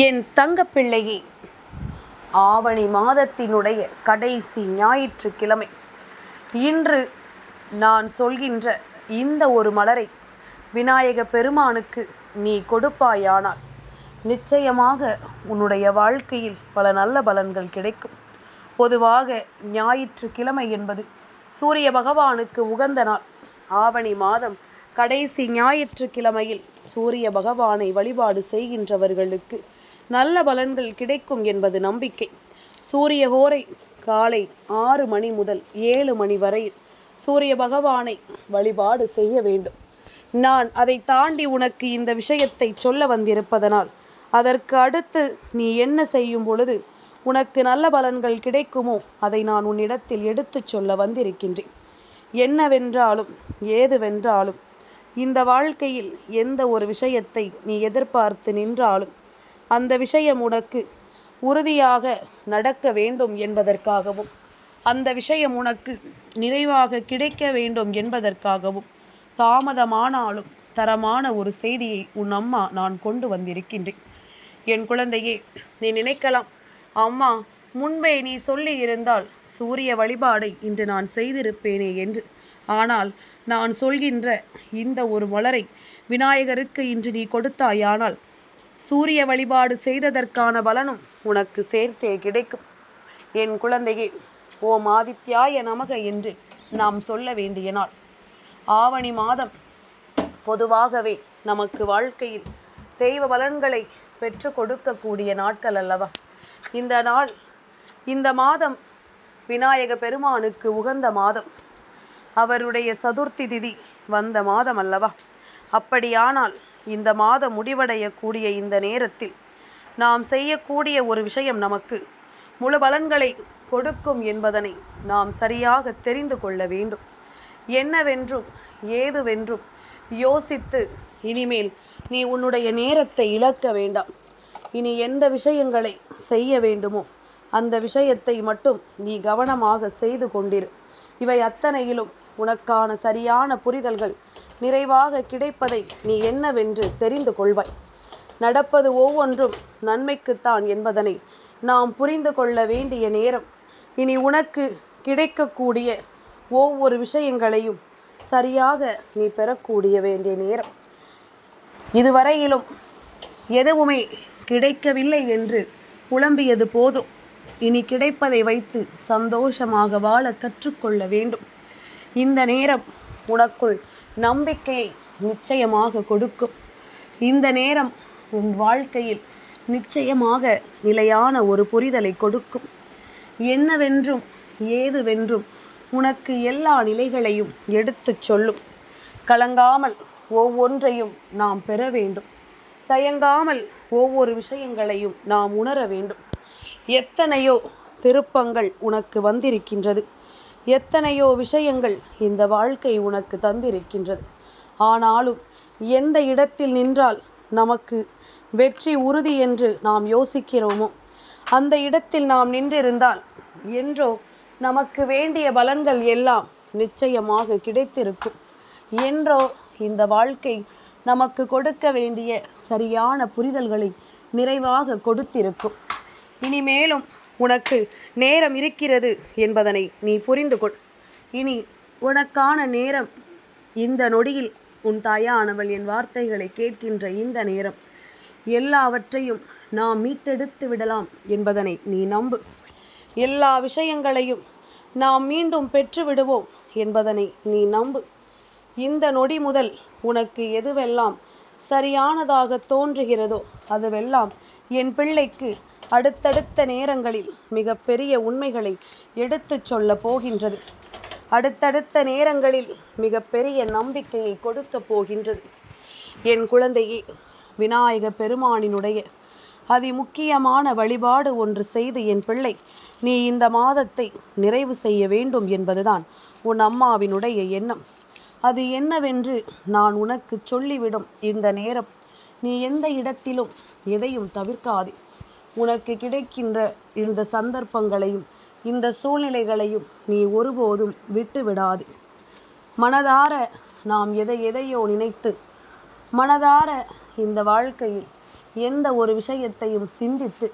என் தங்கப்பிள்ளையே ஆவணி மாதத்தினுடைய கடைசி ஞாயிற்றுக்கிழமை. இன்று நான் சொல்கின்ற இந்த ஒரு மலரை விநாயக பெருமானுக்கு நீ கொடுப்பாயானால் நிச்சயமாக உன்னுடைய வாழ்க்கையில் பல நல்ல பலன்கள் கிடைக்கும். பொதுவாக ஞாயிற்றுக்கிழமை என்பது சூரிய பகவானுக்கு உகந்த நாள். ஆவணி மாதம் கடைசி ஞாயிற்றுக்கிழமையில் சூரிய பகவானை வழிபாடு செய்கின்றவர்களுக்கு நல்ல பலன்கள் கிடைக்கும் என்பது நம்பிக்கை. சூரிய ஹோரை காலை ஆறு மணி முதல் ஏழு மணி வரையில் சூரிய பகவானை வழிபாடு செய்ய வேண்டும். நான் அதை தாண்டி உனக்கு இந்த விஷயத்தை சொல்ல வந்திருப்பதனால் அதற்கு அடுத்து நீ என்ன செய்யும் பொழுது உனக்கு நல்ல பலன்கள் கிடைக்குமோ அதை நான் உன்னிடத்தில் எடுத்துச் சொல்ல வந்திருக்கின்றேன். என்னவென்றாலும் ஏதுவென்றாலும் இந்த வாழ்க்கையில் எந்த ஒரு விஷயத்தை நீ எதிர்பார்த்து நின்றாலும் அந்த விஷயம் உனக்கு உறுதியாக நடக்க வேண்டும் என்பதற்காகவும் அந்த விஷயம் உனக்கு நிறைவாக கிடைக்க வேண்டும் என்பதற்காகவும் தாமதமானாலும் தரமான ஒரு செய்தியை உன் அம்மா நான் கொண்டு வந்திருக்கின்றேன். என் குழந்தையே நீ நினைக்கலாம் அம்மா முன்பே நீ சொல்லி இருந்தால் சூரிய வழிபாடை இன்று நான் செய்திருப்பேனே என்று. ஆனால் நான் சொல்கின்ற இந்த ஒரு மலரை விநாயகருக்கு இன்று நீ கொடுத்தாயானால் சூரிய வழிபாடு செய்ததற்கான பலனும் உனக்கு சேர்த்தே கிடைக்கும். என் குழந்தையே ஓம் ஆதித்யாய நமக என்று நாம் சொல்ல வேண்டிய நாள் ஆவணி மாதம் பொதுவாகவே நமக்கு வாழ்க்கையில் தெய்வ பலன்களை பெற்று கொடுக்கக்கூடிய நாட்கள் அல்லவா? இந்த நாள் இந்த மாதம் விநாயக பெருமானுக்கு உகந்த மாதம். அவருடைய சதுர்த்தி திதி வந்த மாதம் அல்லவா? அப்படியானால் இந்த மாதம் முடிவடையக்கூடிய இந்த நேரத்தில் நாம் செய்யக்கூடிய ஒரு விஷயம் நமக்கு முழு பலன்களை கொடுக்கும் என்பதனை நாம் சரியாக தெரிந்து கொள்ள வேண்டும். என்னவென்றும் ஏதுவென்றும் யோசித்து இனிமேல் நீ உன்னுடைய நேரத்தை இழக்க வேண்டாம். இனி எந்த விஷயங்களை செய்ய வேண்டுமோ அந்த விஷயத்தை மட்டும் நீ கவனமாக செய்து கொண்டிரு. இவை அத்தனையிலும் உனக்கான சரியான புரிதல்கள் நிறைவாக கிடைப்பதை நீ என்னவென்று தெரிந்து கொள்வாய். நடப்பது ஒவ்வொன்றும் நன்மைக்குத்தான் என்பதனை நாம் புரிந்து கொள்ள வேண்டிய நேரம். இனி உனக்கு கிடைக்கக்கூடிய ஒவ்வொரு விஷயங்களையும் சரியாக நீ பெறக்கூடிய வேண்டிய நேரம். இதுவரையிலும் எதுவுமே கிடைக்கவில்லை என்று புலம்பியது போதும். இனி கிடைப்பதை வைத்து சந்தோஷமாக வாழ கற்றுக்கொள்ள வேண்டும். இந்த நேரம் உனக்குள் நம்பிக்கையை நிச்சயமாக கொடுக்கும். இந்த நேரம் உன் வாழ்க்கையில் நிச்சயமாக நிலையான ஒரு புரிதலை கொடுக்கும். என்னவென்றும் ஏதுவென்றும் உனக்கு எல்லா நிலைகளையும் எடுத்துச் சொல்லும். கலங்காமல் ஒவ்வொன்றையும் நாம் பெற வேண்டும். தயங்காமல் ஒவ்வொரு விஷயங்களையும் நாம் உணர வேண்டும். எத்தனையோ திருப்பங்கள் உனக்கு வந்திருக்கின்றது. எத்தனையோ விஷயங்கள் இந்த வாழ்க்கை உனக்கு தந்திருக்கின்றது. ஆனாலும் எந்த இடத்தில் நின்றால் நமக்கு வெற்றி உறுதி என்று நாம் யோசிக்கிறோமோ? அந்த இடத்தில் நாம் நின்றிருந்தால் என்றோ நமக்கு வேண்டிய பலன்கள் எல்லாம் நிச்சயமாக கிடைத்திருக்கும். என்றோ இந்த வாழ்க்கை நமக்கு கொடுக்க வேண்டிய சரியான புரிதல்களை நிறைவாக கொடுத்திருக்கும். இனிமேலும் உனக்கு நேரம் இருக்கிறது என்பதனை நீ புரிந்து கொள். இனி உனக்கான நேரம் இந்த நொடியில் உன் தாயானவள் என் வார்த்தைகளை கேட்கின்ற இந்த நேரம். எல்லாவற்றையும் நாம் மீட்டெடுத்து விடலாம் என்பதனை நீ நம்பு. எல்லா விஷயங்களையும் நாம் மீண்டும் பெற்று விடுவோம் என்பதனை நீ நம்பு. இந்த நொடி முதல் உனக்கு எதுவெல்லாம் சரியானதாக தோன்றுகிறதோ அதுவெல்லாம் என் பிள்ளைக்கு அடுத்தடுத்த நேரங்களில் மிக பெரிய உண்மைகளை எடுத்துச் சொல்ல போகின்றது. அடுத்தடுத்த நேரங்களில் மிக பெரிய நம்பிக்கையை கொடுக்க போகின்றது. என் குழந்தையே விநாயக பெருமானினுடைய அதி முக்கியமான வழிபாடு ஒன்று செய்து என் பிள்ளை நீ இந்த மாதத்தை நிறைவு செய்ய வேண்டும் என்பதுதான் உன் அம்மாவினுடைய எண்ணம். அது என்னவென்று நான் உனக்கு சொல்லிவிடும் இந்த நேரம். நீ எந்த இடத்திலும் எதையும் தவிர்க்காதே. உனக்கு கிடைக்கின்ற இந்த சந்தர்ப்பங்களையும் இந்த சூழ்நிலைகளையும் நீ ஒருபோதும் விட்டு விடாதே மனதார நாம் எதை எதையோ நினைத்து மனதார இந்த வாழ்க்கையில் எந்த ஒரு விஷயத்தையும் சிந்தித்து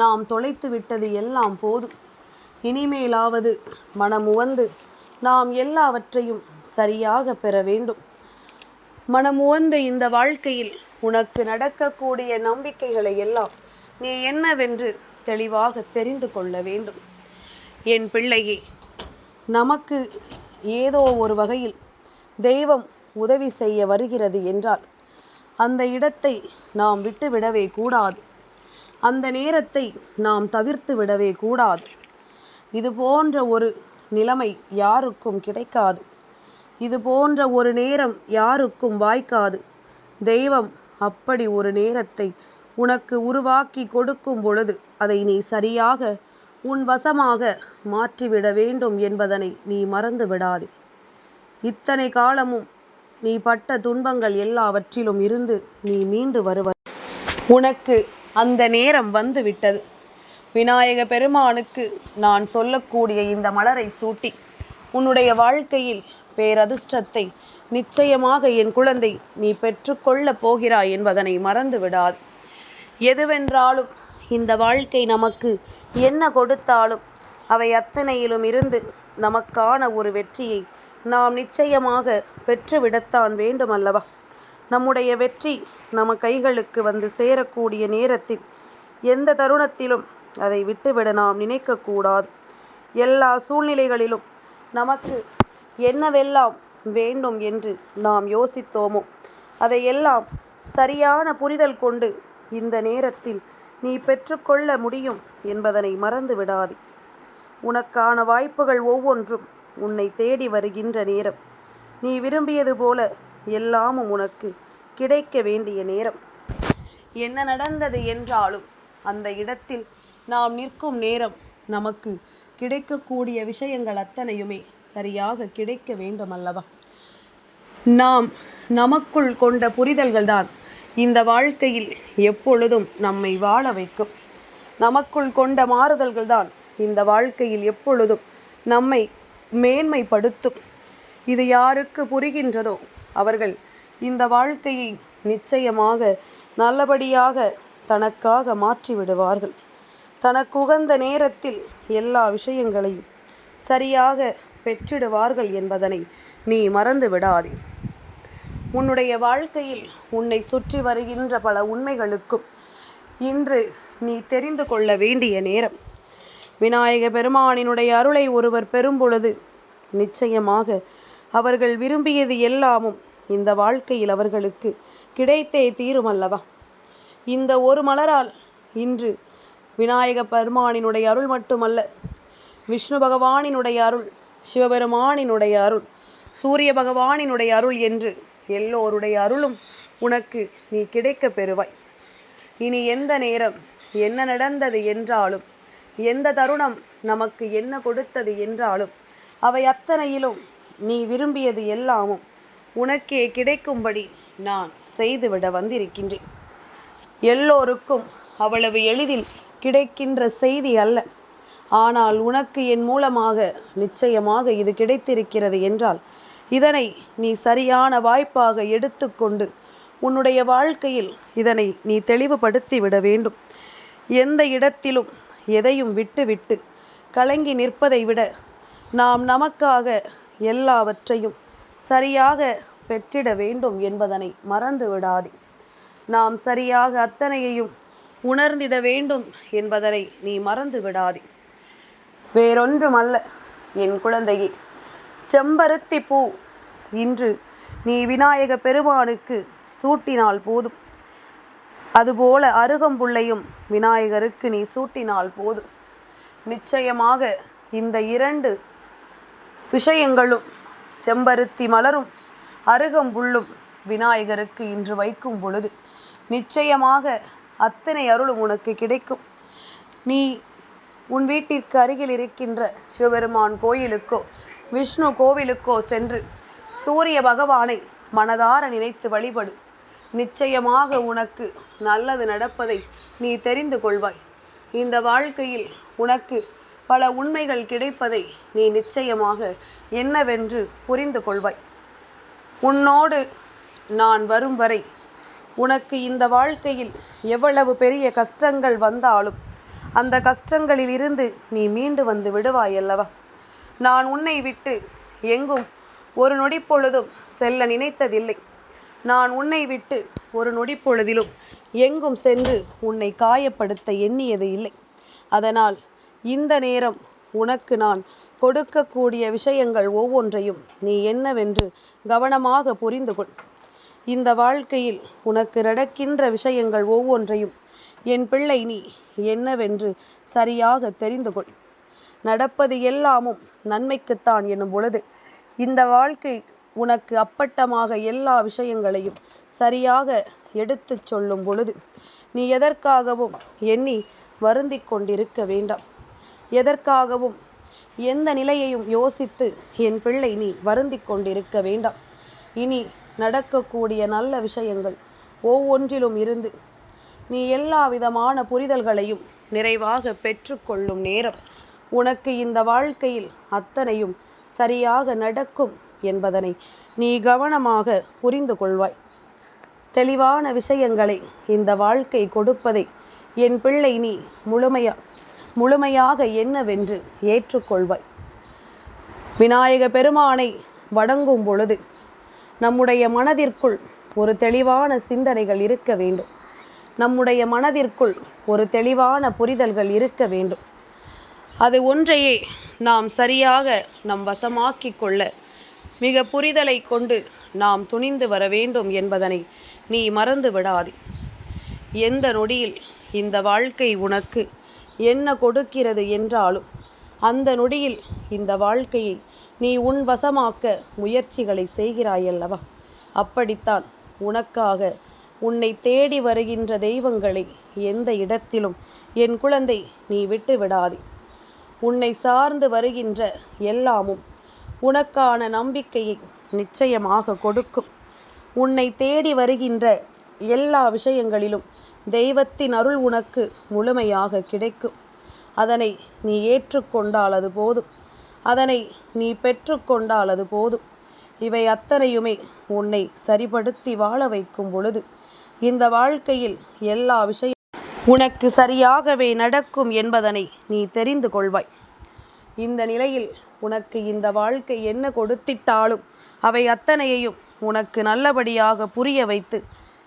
நாம் தொலைத்து விட்டது எல்லாம் போதும். இனிமேலாவது மனமுவந்து நாம் எல்லாவற்றையும் சரியாக பெற வேண்டும். மனமுவந்த இந்த வாழ்க்கையில் உனக்கு நடக்கக்கூடிய நம்பிக்கைகளை எல்லாம் நீ என்னவென்று தெளிவாக தெரிந்து கொள்ள வேண்டும். என் பிள்ளையே நமக்கு ஏதோ ஒரு வகையில் தெய்வம் உதவி செய்ய வருகிறது என்றால் அந்த இடத்தை நாம் விட்டுவிடவே கூடாது. அந்த நேரத்தை நாம் தவிர்த்து விடவே கூடாது. இது போன்ற ஒரு நிலைமை யாருக்கும் கிடைக்காது. இது போன்ற ஒரு நேரம் யாருக்கும் வாய்க்காது. தெய்வம் அப்படி ஒரு நேரத்தை உனக்கு உருவாக்கி கொடுக்கும் பொழுது அதை நீ சரியாக உன் வசமாக மாற்றிவிட வேண்டும் என்பதனை நீ மறந்து விடாதே. இத்தனை காலமும் நீ பட்ட துன்பங்கள் எல்லாவற்றிலும் இருந்து நீ மீண்டு வருவ உனக்கு அந்த நேரம் வந்து விட்டது விநாயக பெருமானுக்கு நான் சொல்லக்கூடிய இந்த மலரை சூட்டி உன்னுடைய வாழ்க்கையில் பேரதிர்ஷ்டத்தை. நிச்சயமாக என் குழந்தை நீ பெற்றுக்கொள்ளப் போகிறாய் என்பதனை மறந்து விடாது எதுவென்றாலும் இந்த வாழ்க்கை நமக்கு என்ன கொடுத்தாலும் அவை அத்தனையிலும் இருந்து நமக்கான ஒரு வெற்றியை நாம் நிச்சயமாக பெற்றுவிடத்தான் வேண்டுமல்லவா? நம்முடைய வெற்றி நம்ம கைகளுக்கு வந்து சேரக்கூடிய நேரத்தில் எந்த தருணத்திலும் அதை விட்டுவிட நாம் நினைக்கக்கூடாது. எல்லா சூழ்நிலைகளிலும் நமக்கு என்னவெல்லாம் வேண்டும் என்று நாம் யோசித்தோமோ? அதையெல்லாம் சரியான புரிதல் கொண்டு இந்த நேரத்தில் நீ பெற்றுக்கொள்ள முடியும் என்பதனை மறந்து விடாதே. உனக்கான வாய்ப்புகள் ஒவ்வொன்றும் உன்னை தேடி வருகின்ற நேரம். நீ விரும்பியது போல எல்லாமும் உனக்கு கிடைக்க வேண்டிய நேரம். என்ன நடந்தது என்றாலும் அந்த இடத்தில் நாம் நிற்கும் நேரம் நமக்கு கிடைக்கக்கூடிய விஷயங்கள் அத்தனையுமே சரியாக கிடைக்க வேண்டும் அல்லவா நாம் நமக்குள் கொண்ட புரிதல்கள் தான் இந்த வாழ்க்கையில் எப்பொழுதும் நம்மை வாழ வைக்கும். நமக்குள் கொண்ட மாறுதல்கள் தான் இந்த வாழ்க்கையில் எப்பொழுதும் நம்மை மேன்மைப்படுத்தும். இது யாருக்கு புரிகின்றதோ அவர்கள் இந்த வாழ்க்கையை நிச்சயமாக நல்லபடியாக தனக்காக மாற்றி விடுவார்கள் தனக்கு உகந்த நேரத்தில் எல்லா விஷயங்களையும் சரியாக பெற்றிடுவார்கள் என்பதனை நீ மறந்து விடாதே உன்னுடைய வாழ்க்கையில் உன்னை சுற்றி வருகின்ற பல உண்மைகளுக்கும் இன்று நீ தெரிந்து கொள்ள வேண்டிய நேரம். விநாயக பெருமானினுடைய அருளை ஒருவர் பெறும் பொழுது நிச்சயமாக அவர்கள் விரும்பியது எல்லாமும் இந்த வாழ்க்கையில் அவர்களுக்கு கிடைத்தே தீரும் அல்லவா இந்த ஒரு மலரால் இன்று விநாயக பெருமானினுடைய அருள் மட்டுமல்ல விஷ்ணு பகவானினுடைய அருள் சிவபெருமானினுடைய அருள் சூரிய பகவானினுடைய அருள் என்று எல்லோருடைய அருளும் உனக்கு நீ கிடைக்க பெறுவாய். இனி எந்த நேரம் என்ன நடந்தது என்றாலும் எந்த தருணம் நமக்கு என்ன கொடுத்தது என்றாலும் அவை அத்தனையிலும் நீ விரும்பியது எல்லாமும் உனக்கே கிடைக்கும்படி நான் செய்துவிட வந்திருக்கின்றேன். எல்லோருக்கும் அவ்வளவு எளிதில் கிடைக்கின்ற செய்தி அல்ல. ஆனால் உனக்கு என் மூலமாக நிச்சயமாக இது கிடைத்திருக்கிறது என்றால் இதனை நீ சரியான வாய்ப்பாக எடுத்துக்கொண்டு உன்னுடைய வாழ்க்கையில் இதனை நீ தெளிவுபடுத்தி விட வேண்டும். எந்த இடத்திலும் எதையும் விட்டுவிட்டு கலங்கி நிற்பதை விட நாம் நமக்காக எல்லாவற்றையும் சரியாக பெற்றிட வேண்டும் என்பதனை மறந்து விடாதே நாம் சரியாக அத்தனையையும் உணர்ந்திட வேண்டும் என்பதனை நீ மறந்து விடாதே. வேறொன்றுமல்ல என் குழந்தையே. செம்பருத்தி பூ இன்று நீ விநாயக பெருமானுக்கு சூட்டினால் போதும். அதுபோல அருகம்புள்ளையும் விநாயகருக்கு நீ சூட்டினால் போதும். நிச்சயமாக இந்த இரண்டு விஷயங்களும் செம்பருத்தி மலரும் அருகம்புள்ளும் விநாயகருக்கு இன்று வைக்கும் பொழுது நிச்சயமாக அத்தனை அருளும் உனக்கு கிடைக்கும். நீ உன் வீட்டிற்கு அருகில் இருக்கின்ற சிவபெருமான் கோயிலுக்கோ விஷ்ணு கோவிலுக்கோ சென்று சூரிய பகவானை மனதார நினைத்து வழிபடு. நிச்சயமாக உனக்கு நல்லது நடப்பதை நீ தெரிந்து கொள்வாய். இந்த வாழ்க்கையில் உனக்கு பல உண்மைகள் கிடைப்பதை நீ நிச்சயமாக என்னவென்று புரிந்து கொள்வாய். உன்னோடு நான் வரும் வரை உனக்கு இந்த வாழ்க்கையில் எவ்வளவு பெரிய கஷ்டங்கள் வந்தாலும் அந்த கஷ்டங்களில் இருந்து நீ மீண்டு வந்து விடுவாய் அல்லவா நான் உன்னை விட்டு எங்கும் ஒரு நொடி பொழுதும் செல்ல நினைத்ததில்லை. நான் உன்னை விட்டு ஒரு நொடி பொழுதிலும் எங்கும் சென்று உன்னை காயப்படுத்த எண்ணியது இல்லை. அதனால் இந்த நேரம் உனக்கு நான் கொடுக்கக்கூடிய விஷயங்கள் ஒவ்வொன்றையும் நீ என்னவென்று கவனமாக புரிந்து கொள் இந்த வாழ்க்கையில் உனக்கு நடக்கின்ற விஷயங்கள் ஒவ்வொன்றையும் என் பிள்ளை நீ என்னவென்று சரியாக தெரிந்து கொள். நடப்பது எல்லாமும் நன்மைக்குத்தான் என்னும் பொழுது இந்த வாழ்க்கை உனக்கு அப்பட்டமாக எல்லா விஷயங்களையும் சரியாக எடுத்துச் சொல்லும் பொழுது நீ எதற்காகவும் எண்ணி வருந்தி கொண்டிருக்க வேண்டாம். எதற்காகவும் எந்த நிலையையும் யோசித்து என் பிள்ளை நீ வருந்தி கொண்டிருக்க வேண்டாம். இனி நடக்கக்கூடிய நல்ல விஷயங்கள் ஒவ்வொன்றிலும் இருந்து நீ எல்லா விதமான புரிதல்களையும் நிறைவாக பெற்றுக்கொள்ளும் நேரம் உனக்கு இந்த வாழ்க்கையில் அத்தனையும் சரியாக நடக்கும் என்பதனை நீ கவனமாக புரிந்து கொள்வாய். தெளிவான விஷயங்களை இந்த வாழ்க்கை கொடுப்பதை என் பிள்ளை நீ முழுமையா முழுமையாக என்னவென்று ஏற்றுக்கொள்வாய். விநாயக பெருமானை வணங்கும் பொழுது நம்முடைய மனதிற்குள் ஒரு தெளிவான சிந்தனைகள் இருக்க வேண்டும். நம்முடைய மனதிற்குள் ஒரு தெளிவான புரிதல்கள் இருக்க வேண்டும். அது ஒன்றையே நாம் சரியாக நம் வசமாக்கி கொள்ள மிக புரிதலை கொண்டு நாம் துணிந்து வர வேண்டும் என்பதனை நீ மறந்து விடாதே. எந்த நொடியில் இந்த வாழ்க்கை உனக்கு என்ன கொடுக்கிறது என்றாலும் அந்த நொடியில் இந்த வாழ்க்கையை நீ உன் வசமாக்க முயற்சிகளை செய்கிறாயல்லவா? அப்படித்தான் உனக்காக உன்னை தேடி வருகின்ற தெய்வங்களை எந்த இடத்திலும் என் குழந்தை நீ விட்டு விடாதே உன்னை சார்ந்து வருகின்ற எல்லாமும் உனக்கான நம்பிக்கையை நிச்சயமாக கொடுக்கும். உன்னை தேடி வருகின்ற எல்லா விஷயங்களிலும் தெய்வத்தின் அருள் உனக்கு முழுமையாக கிடைக்கும். அதனை நீ ஏற்றுக்கொண்டால் அது போதும். அதனை நீ பெற்றுக்கொண்டால் அது போதும். இவை அத்தனையுமே உன்னை சரிபடுத்தி வாழ வைக்கும் பொழுது இந்த வாழ்க்கையில் எல்லா விஷயம் உனக்கு சரியாகவே நடக்கும் என்பதனை நீ தெரிந்து கொள்வாய். இந்த நிலையில் உனக்கு இந்த வாழ்க்கை என்ன கொடுத்திட்டாலும் அவை அத்தனையையும் உனக்கு நல்லபடியாக புரிய வைத்து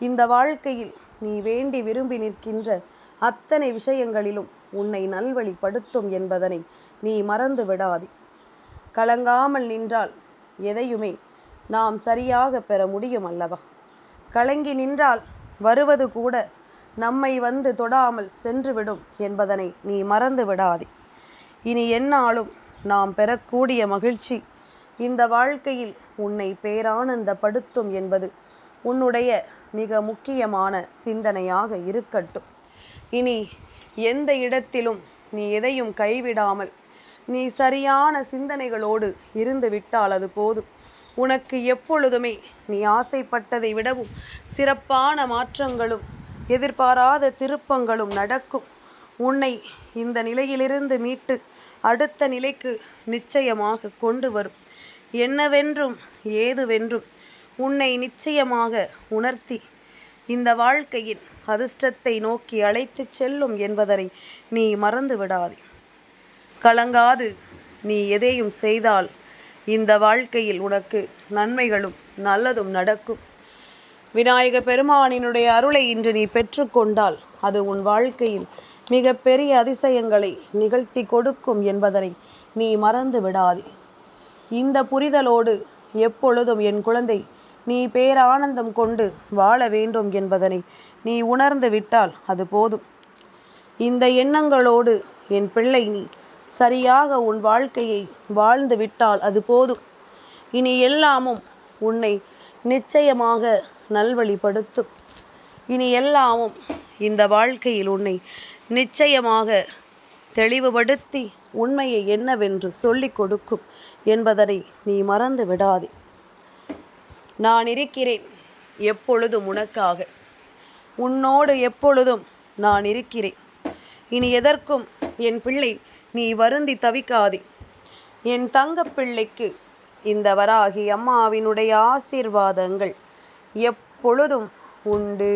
இந்த வாழ்க்கையில் நீ வேண்டி விரும்பி நிற்கின்ற அத்தனை விஷயங்களிலும் உன்னை நல்வழிப்படுத்தும் என்பதனை நீ மறந்து விடாதே. கலங்காமல் நின்றால் எதையுமே நாம் சரியாக பெற முடியும் அல்லவா? கலங்கி நின்றால் வருவது கூட நம்மை வந்து தொடாமல் சென்றுவிடும் என்பதனை நீ மறந்து விடாதே. இனி என்னாலும் நாம் பெறக்கூடிய மகிழ்ச்சி இந்த வாழ்க்கையில் உன்னை பேரானந்தப்படுத்தும் என்பது உன்னுடைய மிக முக்கியமான சிந்தனையாக இருக்கட்டும். இனி எந்த இடத்திலும் நீ எதையும் கைவிடாமல் நீ சரியான சிந்தனைகளோடு இருந்து விட்டால் அது போதும். உனக்கு எப்பொழுதுமே நீ ஆசைப்பட்டதை விடவும் சிறப்பான மாற்றங்களும் எதிர்பாராத திருப்பங்களும் நடக்கும். உன்னை இந்த நிலையிலிருந்து மீட்டு அடுத்த நிலைக்கு நிச்சயமாக கொண்டு வரும். என்னவென்றும் ஏதுவென்றும் உன்னை நிச்சயமாக உணர்த்தி இந்த வாழ்க்கையின் அதிர்ஷ்டத்தை நோக்கி அழைத்துச் செல்லும் என்பதனை நீ மறந்து விடாதே கலங்காது. நீ எதையும் செய்தால் இந்த வாழ்க்கையில் உனக்கு நன்மைகளும் நல்லதும் நடக்கும். விநாயக பெருமானினுடைய அருளை இன்று நீ பெற்றுக்கொண்டால் அது உன் வாழ்க்கையில் மிக பெரிய அதிசயங்களை நிகழ்த்தி கொடுக்கும் என்பதனை நீ மறந்து விடாதே. இந்த புரிதலோடு எப்பொழுதும் என் குழந்தை நீ பேரானந்தம் கொண்டு வாழ வேண்டும் என்பதனை நீ உணர்ந்து விட்டால் அது போதும். இந்த எண்ணங்களோடு என் பிள்ளை நீ சரியாக உன் வாழ்க்கையை வாழ்ந்து விட்டால் அது போதும். இனி எல்லாமும் உன்னை நிச்சயமாக நல்வழிப்படுத்தும். இனி எல்லாமும் இந்த வாழ்க்கையில் உன்னை நிச்சயமாக தெளிவுபடுத்தி உண்மையை என்னவென்று சொல்லிக் கொடுக்கும் என்பதனை நீ மறந்து விடாதே. நான் இருக்கிறேன் எப்பொழுதும் உனக்காக. உன்னோடு எப்பொழுதும் நான் இருக்கிறேன். இனி எதற்கும் என் பிள்ளை நீ வருந்தி தவிக்காதே. என் தங்கப்பிள்ளைக்கு இந்த வராகி அம்மாவினுடைய ஆசீர்வாதங்கள் எப்பொழுதும் உண்டு.